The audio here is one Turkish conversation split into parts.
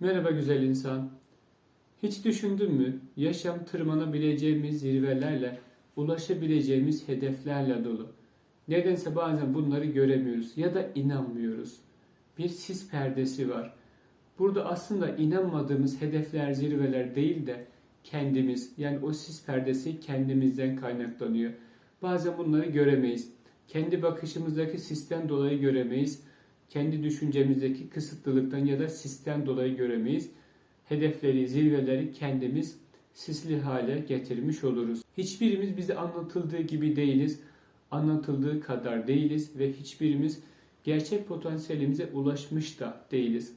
Merhaba güzel insan. Hiç düşündün mü? Yaşam tırmanabileceğimiz zirvelerle, ulaşabileceğimiz hedeflerle dolu. Nedense bazen bunları göremiyoruz ya da inanmıyoruz. Bir sis perdesi var. Burada aslında inanmadığımız hedefler, zirveler değil de kendimiz yani o sis perdesi kendimizden kaynaklanıyor. Bazen bunları göremeyiz. Kendi bakışımızdaki sisten dolayı göremeyiz. Kendi düşüncemizdeki kısıtlılıktan ya da sisten dolayı göremeyiz. Hedefleri, zirveleri kendimiz sisli hale getirmiş oluruz. Hiçbirimiz bize anlatıldığı gibi değiliz. Anlatıldığı kadar değiliz ve hiçbirimiz gerçek potansiyelimize ulaşmış da değiliz.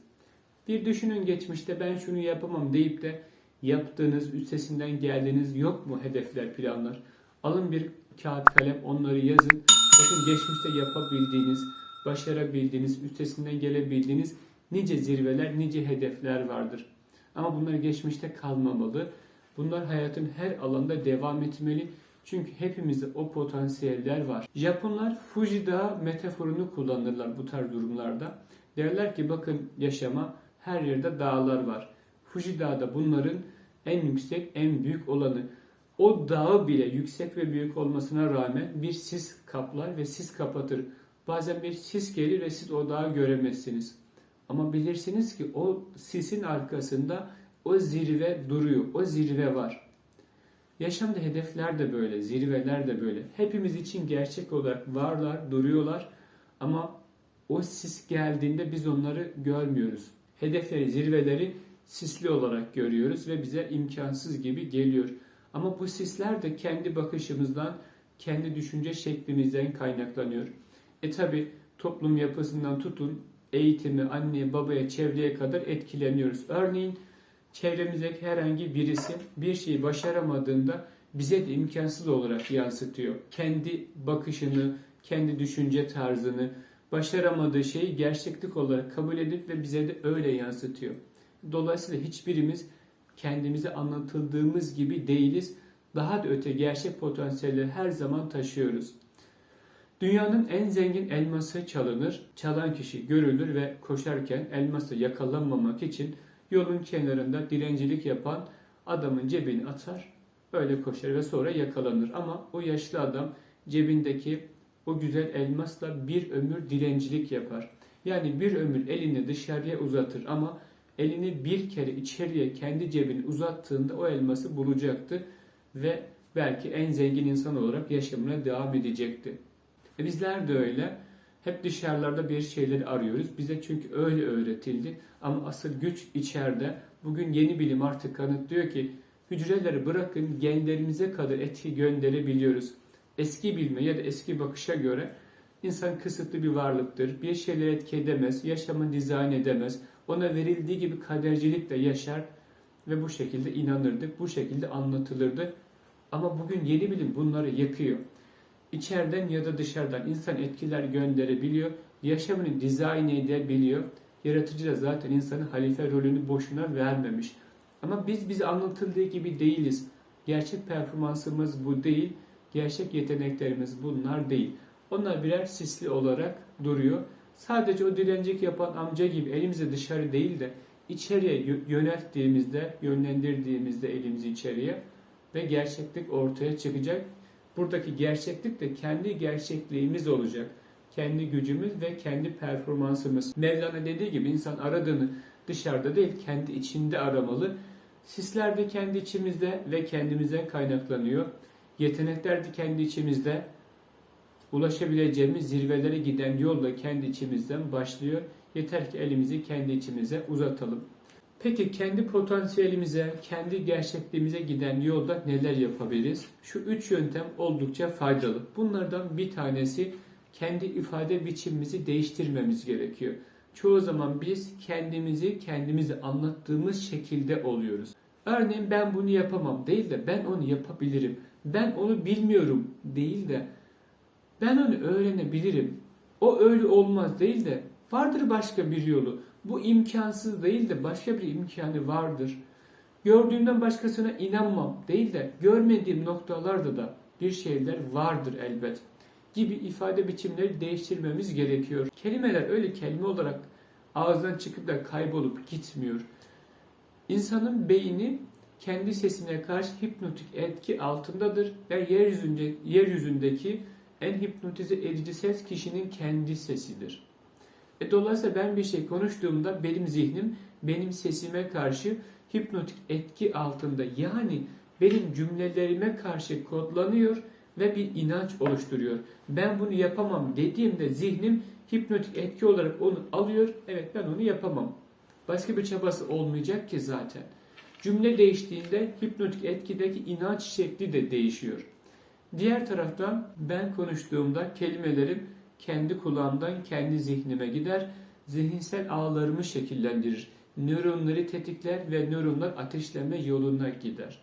Bir düşünün geçmişte ben şunu yapamam deyip de yaptığınız, üstesinden geldiğiniz yok mu hedefler, planlar? Alın bir kağıt kalem onları yazın. Bakın geçmişte yapabildiğiniz, başarabildiğiniz, üstesinden gelebildiğiniz nice zirveler, nice hedefler vardır. Ama bunlar geçmişte kalmamalı. Bunlar hayatın her alanda devam etmeli. Çünkü hepimizde o potansiyeller var. Japonlar Fuji Dağı metaforunu kullanırlar bu tarz durumlarda. Derler ki bakın yaşama her yerde dağlar var. Fuji Dağı da bunların en yüksek, en büyük olanı. O dağı bile yüksek ve büyük olmasına rağmen bir sis kaplar ve sis kapatır. Bazen bir sis gelir ve siz o dağı göremezsiniz. Ama bilirsiniz ki o sisin arkasında o zirve duruyor. O zirve var. Yaşamda hedefler de böyle, zirveler de böyle. Hepimiz için gerçek olarak varlar, duruyorlar ama o sis geldiğinde biz onları görmüyoruz. Hedefleri, zirveleri sisli olarak görüyoruz ve bize imkansız gibi geliyor. Ama bu sisler de kendi bakışımızdan, kendi düşünce şeklimizden kaynaklanıyor. E tabi toplum yapısından tutun, eğitimi, anneye, babaya, çevreye kadar etkileniyoruz. Örneğin çevremizdeki herhangi birisi bir şeyi başaramadığında bize de imkansız olarak yansıtıyor. Kendi bakışını, kendi düşünce tarzını, başaramadığı şeyi gerçeklik olarak kabul edip ve bize de öyle yansıtıyor. Dolayısıyla hiçbirimiz kendimize anlatıldığımız gibi değiliz. Daha da öte gerçek potansiyeli her zaman taşıyoruz. Dünyanın en zengin elması çalınır. Çalan kişi görülür ve koşarken elması yakalanmamak için yolun kenarında direncilik yapan adamın cebini atar. Öyle koşar ve sonra yakalanır. Ama o yaşlı adam cebindeki o güzel elmasla bir ömür direncilik yapar. Yani bir ömür elini dışarıya uzatır ama elini bir kere içeriye kendi cebini uzattığında o elması bulacaktı ve belki en zengin insan olarak yaşamına devam edecekti. E bizler de öyle. Hep dışarılarda bir şeyleri arıyoruz. Bize çünkü öyle öğretildi. Ama asıl güç içeride. Bugün yeni bilim artık kanıtlıyor ki hücreleri bırakın genlerimize kadar etki gönderebiliyoruz. Eski bilme ya da eski bakışa göre insan kısıtlı bir varlıktır. Bir şeyleri etki edemez, yaşamı dizayn edemez. Ona verildiği gibi kadercilikle yaşar ve bu şekilde inanırdık, bu şekilde anlatılırdı. Ama bugün yeni bilim bunları yakıyor. İçeriden ya da dışarıdan insan etkiler gönderebiliyor, yaşamını dizayn edebiliyor. Yaratıcı da zaten insanın halife rolünü boşuna vermemiş. Ama biz bize anlatıldığı gibi değiliz. Gerçek performansımız bu değil, gerçek yeteneklerimiz bunlar değil. Onlar birer sisli olarak duruyor. Sadece o dilencik yapan amca gibi elimizi dışarı değil de içeriye yönelttiğimizde, yönlendirdiğimizde elimizi içeriye ve gerçeklik ortaya çıkacak. Buradaki gerçeklik de kendi gerçekliğimiz olacak. Kendi gücümüz ve kendi performansımız. Mevlana dediği gibi insan aradığını dışarıda değil kendi içinde aramalı. Sisler de kendi içimizde ve kendimizden kaynaklanıyor. Yetenekler de kendi içimizde. Ulaşabileceğimiz zirvelere giden yol da kendi içimizden başlıyor. Yeter ki elimizi kendi içimize uzatalım. Peki kendi potansiyelimize, kendi gerçekliğimize giden yolda neler yapabiliriz? Şu üç yöntem oldukça faydalı. Bunlardan bir tanesi kendi ifade biçimimizi değiştirmemiz gerekiyor. Çoğu zaman biz kendimizi kendimize anlattığımız şekilde oluyoruz. Örneğin ben bunu yapamam değil de ben onu yapabilirim. Ben onu bilmiyorum değil de ben onu öğrenebilirim. O öyle olmaz değil de vardır başka bir yolu. Bu imkansız değil de başka bir imkanı vardır. Gördüğümden başkasına inanmam değil de görmediğim noktalarda da bir şeyler vardır elbet gibi ifade biçimleri değiştirmemiz gerekiyor. Kelimeler öyle kelime olarak ağızdan çıkıp da kaybolup gitmiyor. İnsanın beyni kendi sesine karşı hipnotik etki altındadır ve yeryüzünde, yeryüzündeki en hipnotize edici ses kişinin kendi sesidir. E dolayısıyla ben bir şey konuştuğumda benim zihnim benim sesime karşı hipnotik etki altında yani benim cümlelerime karşı kodlanıyor ve bir inanç oluşturuyor. Ben bunu yapamam dediğimde zihnim hipnotik etki olarak onu alıyor. Evet ben onu yapamam. Başka bir çabası olmayacak ki zaten. Cümle değiştiğinde hipnotik etkideki inanç şekli de değişiyor. Diğer taraftan ben konuştuğumda kelimelerim kendi kulağımdan kendi zihnime gider, zihinsel ağlarımı şekillendirir. Nöronları tetikler ve nöronlar ateşleme yoluna gider.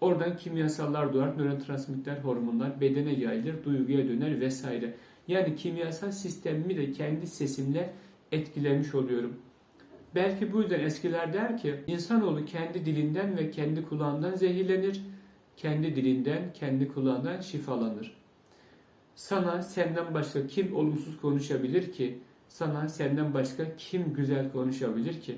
Oradan kimyasallar doğar, nörotransmitter hormonlar bedene yayılır, duyguya döner vesaire. Yani kimyasal sistemimi de kendi sesimle etkilemiş oluyorum. Belki bu yüzden eskiler der ki insanoğlu kendi dilinden ve kendi kulağından zehirlenir, kendi dilinden, kendi kulağından şifalanır. Sana senden başka kim olumsuz konuşabilir ki? Sana senden başka kim güzel konuşabilir ki?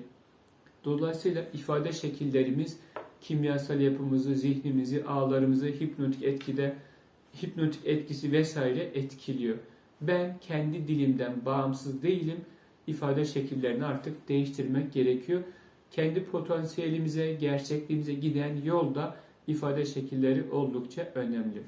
Dolayısıyla ifade şekillerimiz kimyasal yapımızı, zihnimizi, ağlarımızı hipnotik etkide, hipnotik etkisi vesaire etkiliyor. Ben kendi dilimden bağımsız değilim. İfade şekillerini artık değiştirmek gerekiyor. Kendi potansiyelimize, gerçekliğimize giden yolda ifade şekilleri oldukça önemli.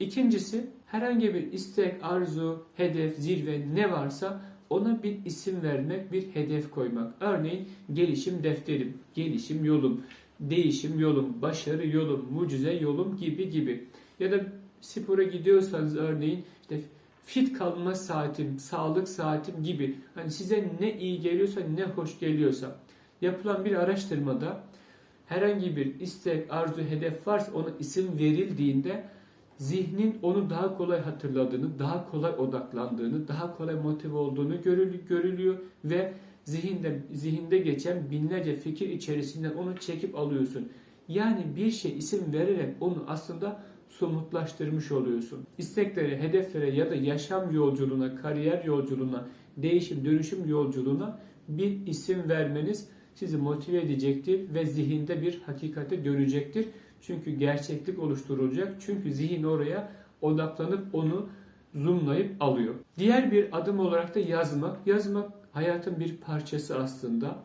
İkincisi herhangi bir istek, arzu, hedef, zirve ne varsa ona bir isim vermek, bir hedef koymak. Örneğin gelişim defterim, gelişim yolum, değişim yolum, başarı yolum, mucize yolum gibi gibi. Ya da spora gidiyorsanız örneğin işte fit kalma saatim, sağlık saatim gibi. Hani size ne iyi geliyorsa, ne hoş geliyorsa. Yapılan bir araştırmada herhangi bir istek, arzu, hedef varsa ona isim verildiğinde zihnin onu daha kolay hatırladığını, daha kolay odaklandığını, daha kolay motive olduğunu görülüyor ve zihinde zihinde geçen binlerce fikir içerisinden onu çekip alıyorsun. Yani bir şey isim vererek onu aslında somutlaştırmış oluyorsun. İsteklere, hedeflere ya da yaşam yolculuğuna, kariyer yolculuğuna, değişim, dönüşüm yolculuğuna bir isim vermeniz sizi motive edecektir ve zihinde bir hakikate dönecektir. Çünkü gerçeklik oluşturulacak. Çünkü zihin oraya odaklanıp onu zoomlayıp alıyor. Diğer bir adım olarak da yazmak. Yazmak hayatın bir parçası aslında.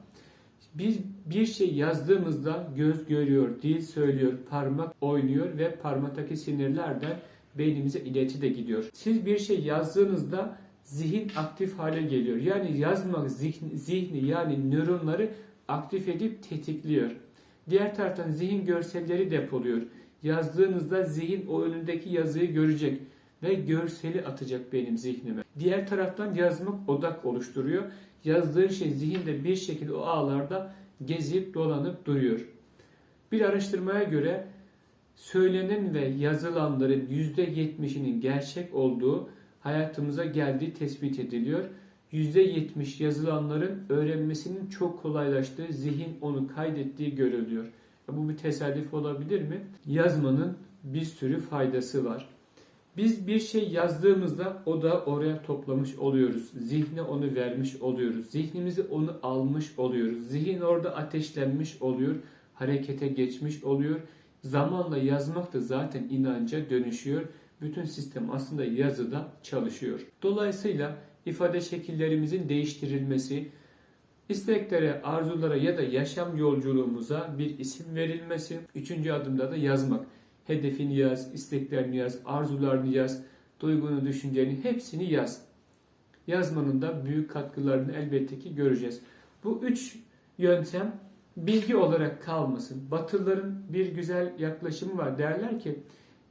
Biz bir şey yazdığımızda göz görüyor, dil söylüyor, parmak oynuyor ve parmaktaki sinirlerden beynimize ileti de gidiyor. Siz bir şey yazdığınızda zihin aktif hale geliyor. Yani yazmak zihni, zihni yani nöronları aktif edip tetikliyor. Diğer taraftan zihin görselleri depoluyor. Yazdığınızda zihin o önündeki yazıyı görecek ve görseli atacak benim zihnime. Diğer taraftan yazmak odak oluşturuyor. Yazdığı şey zihinde bir şekilde o ağlarda gezip dolanıp duruyor. Bir araştırmaya göre söylenen ve yazılanların %70'inin gerçek olduğu hayatımıza geldiği tespit ediliyor. %70 yazılanların öğrenmesinin çok kolaylaştığı, zihin onu kaydettiği görülüyor. Bu bir tesadüf olabilir mi? Yazmanın bir sürü faydası var. Biz bir şey yazdığımızda o da oraya toplamış oluyoruz. Zihne onu vermiş oluyoruz. Zihnimizi onu almış oluyoruz. Zihin orada ateşlenmiş oluyor. Harekete geçmiş oluyor. Zamanla yazmak da zaten inanca dönüşüyor. Bütün sistem aslında yazıda çalışıyor. Dolayısıyla ifade şekillerimizin değiştirilmesi, isteklere, arzulara ya da yaşam yolculuğumuza bir isim verilmesi, üçüncü adımda da yazmak. Hedefini yaz, isteklerini yaz, arzularını yaz, duygunu, düşünceni hepsini yaz. Yazmanın da büyük katkılarını elbette ki göreceğiz. Bu üç yöntem bilgi olarak kalmasın. Batılıların bir güzel yaklaşımı var. Derler ki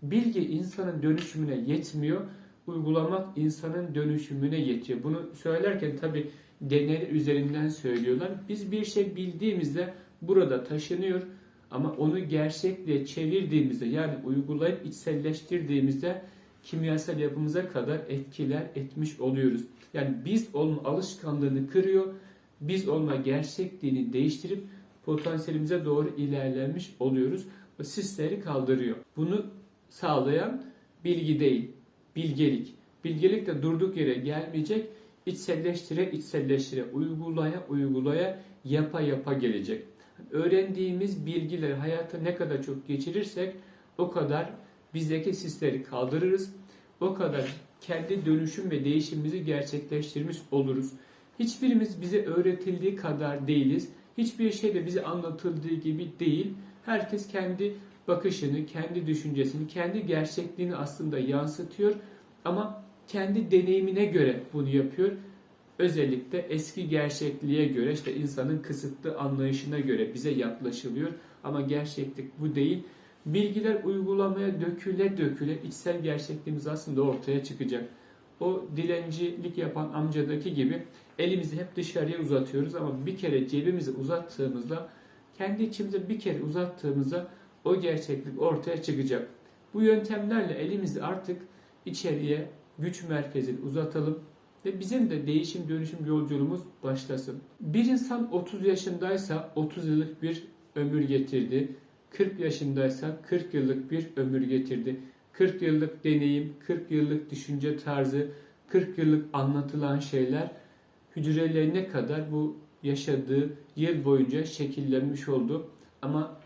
bilgi insanın dönüşümüne yetmiyor uygulamak insanın dönüşümüne yetiyor. Bunu söylerken tabi deney üzerinden söylüyorlar. Biz bir şey bildiğimizde burada taşınıyor ama onu gerçekliğe çevirdiğimizde yani uygulayıp içselleştirdiğimizde kimyasal yapımıza kadar etkiler etmiş oluyoruz. Yani biz olma alışkanlığını kırıyor, biz olma gerçekliğini değiştirip potansiyelimize doğru ilerlemiş oluyoruz. Sisleri kaldırıyor. Bunu sağlayan bilgi değil, bilgelik. Bilgelik de durduk yere gelmeyecek. İçselleştire içselleştire, uygulaya uygulaya, yapa yapa gelecek. Öğrendiğimiz bilgileri hayata ne kadar çok geçirirsek o kadar bizdeki sisleri kaldırırız. O kadar kendi dönüşüm ve değişimimizi gerçekleştirmiş oluruz. Hiçbirimiz bize öğretildiği kadar değiliz. Hiçbir şey de bize anlatıldığı gibi değil. Herkes kendi bakışını, kendi düşüncesini, kendi gerçekliğini aslında yansıtıyor ama kendi deneyimine göre bunu yapıyor. Özellikle eski gerçekliğe göre işte insanın kısıtlı anlayışına göre bize yaklaşılıyor ama gerçeklik bu değil. Bilgiler uygulamaya döküle döküle içsel gerçekliğimiz aslında ortaya çıkacak. O dilencilik yapan amcadaki gibi elimizi hep dışarıya uzatıyoruz ama bir kere cebimizi uzattığımızda kendi içimize bir kere uzattığımızda o gerçeklik ortaya çıkacak. Bu yöntemlerle elimizi artık içeriye güç merkezini uzatalım ve bizim de değişim dönüşüm yolculuğumuz başlasın. Bir insan 30 yaşındaysa 30 yıllık bir ömür getirdi. 40 yaşındaysa 40 yıllık bir ömür getirdi. 40 yıllık deneyim, 40 yıllık düşünce tarzı, 40 yıllık anlatılan şeyler hücrelerine kadar bu yaşadığı yıl boyunca şekillenmiş oldu. Ama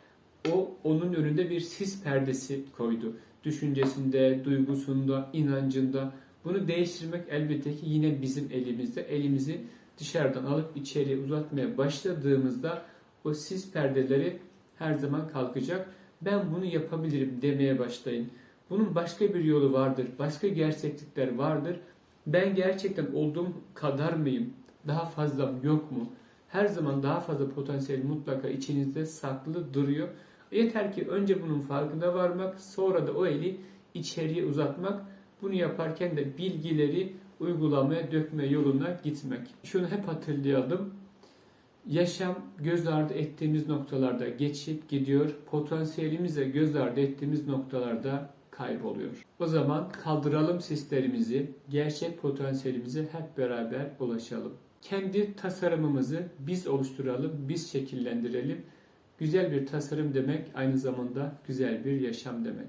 o onun önünde bir sis perdesi koydu. Düşüncesinde, duygusunda, inancında. Bunu değiştirmek elbette ki yine bizim elimizde. Elimizi dışarıdan alıp içeriye uzatmaya başladığımızda o sis perdeleri her zaman kalkacak. Ben bunu yapabilirim demeye başlayın. Bunun başka bir yolu vardır. Başka gerçeklikler vardır. Ben gerçekten olduğum kadar mıyım? Daha fazlam yok mu? Her zaman daha fazla potansiyel mutlaka içinizde saklı duruyor. Yeter ki önce bunun farkına varmak, sonra da o eli içeriye uzatmak. Bunu yaparken de bilgileri uygulamaya dökme yoluna gitmek. Şunu hep hatırlayalım. Yaşam göz ardı ettiğimiz noktalarda geçip gidiyor. Potansiyelimize göz ardı ettiğimiz noktalarda kayboluyor. O zaman kaldıralım sislerimizi, gerçek potansiyelimize hep beraber ulaşalım. Kendi tasarımımızı biz oluşturalım, biz şekillendirelim. Güzel bir tasarım demek aynı zamanda güzel bir yaşam demek.